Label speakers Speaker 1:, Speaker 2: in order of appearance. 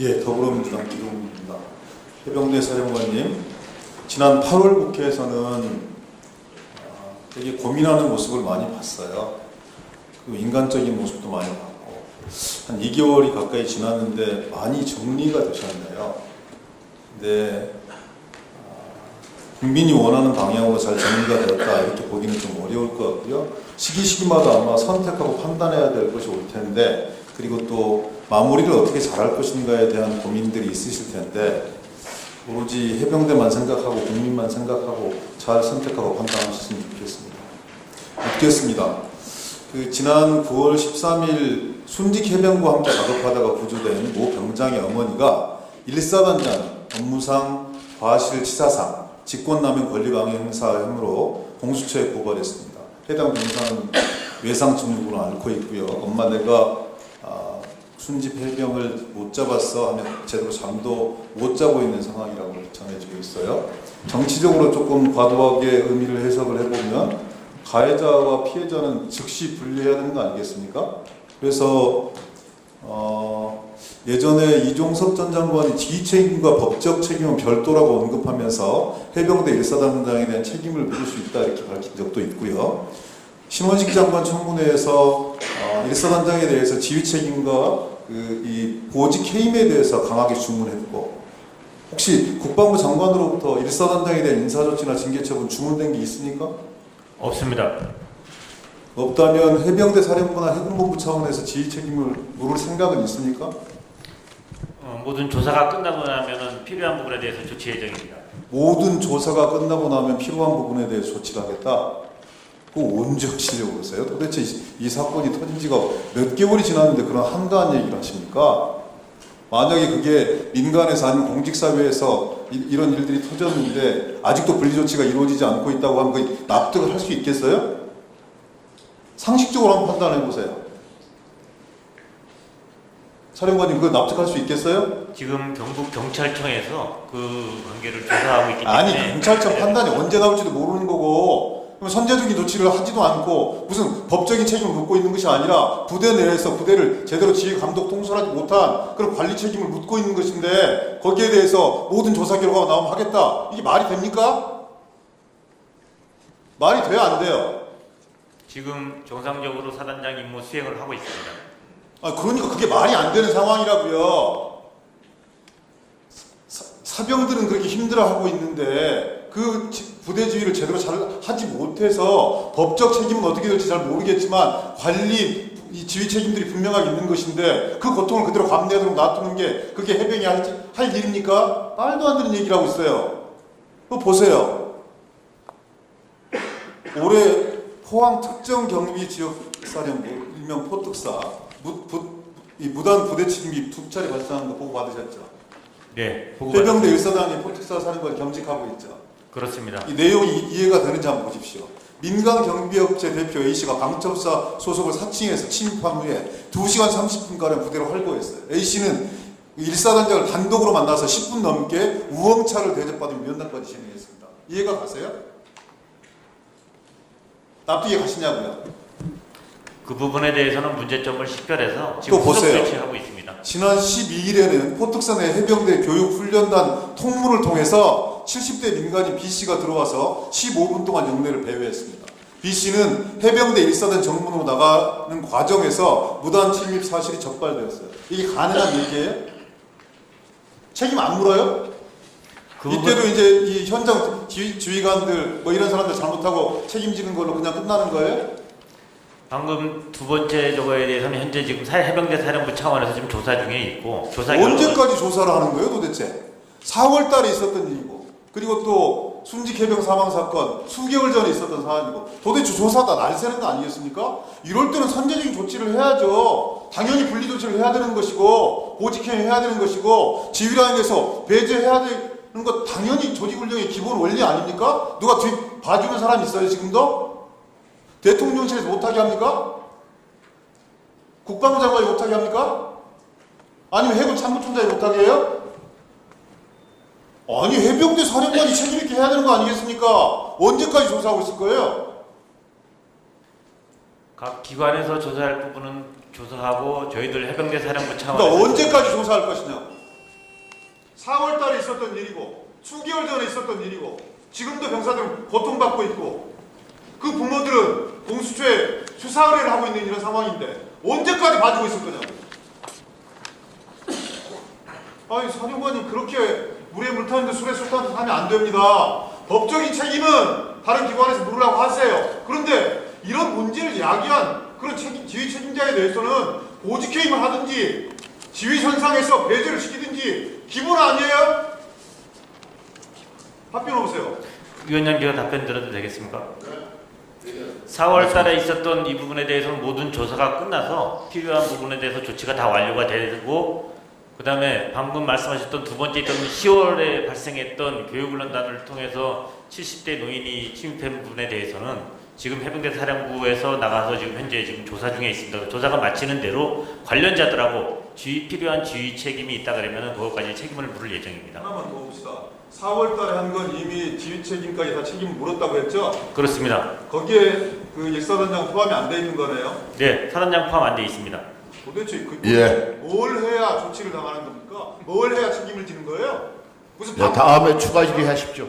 Speaker 1: 예, 더불어민주당 기동입니다. 해병대 사령관님, 지난 8월 국회에서는 아, 되게 고민하는 모습을 많이 봤어요. 그 인간적인 모습도 많이 봤고 한 2개월이 가까이 지났는데 많이 정리가 되셨네요. 근데 아, 국민이 원하는 방향으로 잘 정리가 되었다 이렇게 보기는 좀 어려울 것 같고요. 시기 시기마다 아마 선택하고 판단해야 될 것이 올 텐데 그리고 또 마무리를 어떻게 잘할 것인가에 대한 고민들이 있으실 텐데 오로지 해병대만 생각하고 국민만 생각하고 잘 선택하고 판단하셨으면 좋겠습니다. 묻겠습니다. 그 지난 9월 13일 순직 해병과 함께 작업하다가 구조된 모 병장의 어머니가 일사단장 업무상 과실 치사상 직권남용 권리방해 행사 혐의로 공수처에 고발했습니다. 해당 병사는 외상 증후군을 앓고 있고요. 엄마 내가 아, 순집 해병을 못 잡았어 하면 제대로 잠도 못 자고 있는 상황이라고 전해지고 있어요. 정치적으로 조금 과도하게 의미를 해석을 해보면 가해자와 피해자는 즉시 분리해야 되는 거 아니겠습니까? 그래서 어, 예전에 이종섭 전 장관이 지휘 책임과 법적 책임은 별도라고 언급하면서 해병대 일사단장에 대한 책임을 물을 수 있다 이렇게 밝힌 적도 있고요. 신원식 장관 청문회에서 어, 일사단장에 대해서 지휘 책임과 그 이 보직 해임에 대해서 강하게 주문했고 혹시 국방부 장관으로부터 일사단장에 대한 인사조치나 징계처분 주문된 게 있습니까?
Speaker 2: 없습니다.
Speaker 1: 없다면 해병대 사령부나 해군본부 차원에서 지휘 책임을 물을 생각은 있습니까?
Speaker 2: 어, 모든 조사가 끝나고 나면은 필요한 부분에 대해서 조치 예정입니다.
Speaker 1: 모든 조사가 끝나고 나면 필요한 부분에 대해 조치를 하겠다. 언제 하시려고 그러세요? 도대체 이, 이 사건이 터진 지가 몇 개월이 지났는데 그런 한가한 얘기를 하십니까? 만약에 그게 민간에서 아니면 공직사회에서 이, 런 일들이 터졌는데 아직도 분리조치가 이루어지지 않고 있다고 하면 그 납득을 할 수 있겠어요? 상식적으로 한번 판단해 보세요. 사령관님 그거 납득할 수 있겠어요?
Speaker 2: 지금 경북 경찰청에서 그 관계를 조사하고 있기 때문에
Speaker 1: 아니 경찰청 판단이 언제 나올지도 모르는 거고 그럼 선제적인 조치를 하지도 않고 무슨 법적인 책임을 묻고 있는 것이 아니라 부대 내에서 부대를 제대로 지휘 감독 통솔하지 못한 그런 관리 책임을 묻고 있는 것인데 거기에 대해서 모든 조사 결과가 나오면 하겠다 이게 말이 됩니까? 말이 돼야 안 돼요?
Speaker 2: 지금 정상적으로 사단장 임무 수행을 하고 있습니다.
Speaker 1: 아 그러니까 그게 말이 안 되는 상황이라고요. 사, 사병들은 그렇게 힘들어하고 있는데 그 지- 부대 지휘를 제대로 잘 하지 못해서 법적 책임은 어떻게 될지 잘 모르겠지만 관리 이 지휘 책임들이 분명하게 있는 것인데 그 고통을 그대로 감내하도록 놔두는 게 그게 해병이 할, 할 일입니까? 말도 안 되는 얘기를 하고 있어요. 그거 보세요. 올해 포항 특정 경비 지역 사령부 일명 포특사 무, 부, 이 무단 부대 침입 두 차례 발생한 거 보고 받으셨죠?
Speaker 2: 네, 보고
Speaker 1: 해병대 일사단이 포특사 사령관 겸직하고 있죠.
Speaker 2: 그렇습니다.
Speaker 1: 이 내용이 이해가 되는지 한번 보십시오. 민간 경비업체 대표 A 씨가 강첩사 소속을 사칭해서 침입한 후에 2시간 30분가량 부대를 활보했어요. A 씨는 일사단장을 단독으로 만나서 10분 넘게 우엉차를 대접받은 면담까지 진행했습니다. 이해가 가세요? 납득이 가시냐고요?
Speaker 2: 그 부분에 대해서는 문제점을 식별해서 지금
Speaker 1: 또 보세요.
Speaker 2: 조치하고 있습니다.
Speaker 1: 지난 12일에는 포특산의 해병대 교육훈련단 통문을 통해서 70대 민간인 B씨가 들어와서 15분 동안 영내를 배회했습니다. B씨는 해병대 일사단 정문으로 나가는 과정에서 무단 침입 사실이 적발되었어요. 이게 가능한 얘기예요? 책임 안 물어요? 이때도 이제 이 현장 지휘, 지휘관들 뭐 이런 사람들 잘못하고 책임지는 걸로 그냥 끝나는 거예요?
Speaker 2: 방금 두 번째 저거에 대해서는 현재 지금 사- 해병대 사령부 차원에서 지금 조사 중에 있고 조사
Speaker 1: 언제까지 조사를 하는 거예요 도대체? 4월 달에 있었던 일이고 그리고 또 순직 해병 사망 사건 수개월 전에 있었던 사안이고 도대체 조사다 날새는 거 아니겠습니까? 이럴 때는 선제적인 조치를 해야죠. 당연히 분리 조치를 해야 되는 것이고 보직행위 해야 되는 것이고 지휘라인에서 배제해야 되는 것 당연히 조직훈련의 기본 원리 아닙니까? 누가 뒤 봐주는 사람 있어요 지금도? 대통령실에서 못하게 합니까? 국방부 장관이 못하게 합니까? 아니면 해군 참모총장이 못하게 해요? 아니 해병대 사령관이 책임 있게 해야 되는 거 아니겠습니까? 언제까지 조사하고 있을 거예요?
Speaker 2: 각 기관에서 조사할 부분은 조사하고 저희들 해병대 사령부 차원에서
Speaker 1: 그러니까 언제까지 조사할 것이냐? 4월 달에 있었던 일이고 수개월 전에 있었던 일이고 지금도 병사들은 고통받고 있고 그 부모들은 공수처에 수사 의뢰를 하고 있는 이런 상황인데 언제까지 봐주고 있을 거냐고. 아니 사령관이 그렇게 물에 물 타는데 술에 술 타는데 하면 안 됩니다. 법적인 책임은 다른 기관에서 물으라고 하세요. 그런데 이런 문제를 야기한 그런 책임, 지휘 책임자에 대해서는 보직해임을 하든지 지휘 선상에서 배제를 시키든지 기본 아니에요? 답변 오세요.
Speaker 2: 위원장께서 답변 들어도 되겠습니까? 4월 달에 있었던 이 부분에 대해서는 모든 조사가 끝나서 필요한 부분에 대해서 조치가 다 완료가 되고 그 다음에 방금 말씀하셨던 두 번째 있던 10월에 발생했던 교육훈련단을 통해서 70대 노인이 침입한 부분에 대해서는 지금 해병대 사령부에서 나가서 지금 현재 지금 조사 중에 있습니다. 조사가 마치는 대로 관련자들하고 지휘 필요한 지휘 책임이 있다 그러면은 그것까지 책임을 물을 예정입니다.
Speaker 1: 하나만 더 봅시다. 4월 달에 한 건 이미 지휘 책임까지 다 책임을 물었다고 했죠?
Speaker 2: 그렇습니다.
Speaker 1: 거기에 그 일사단장 포함이 안 돼 있는 거네요?
Speaker 2: 네, 사단장 포함 안 돼 있습니다.
Speaker 1: 도대체 그,
Speaker 3: 예.
Speaker 1: 뭘 해야 조치를 당하는 겁니까? 뭘 해야 책임을 지는 거예요? 무슨
Speaker 3: 네, 다음에 추가 질의하십시오.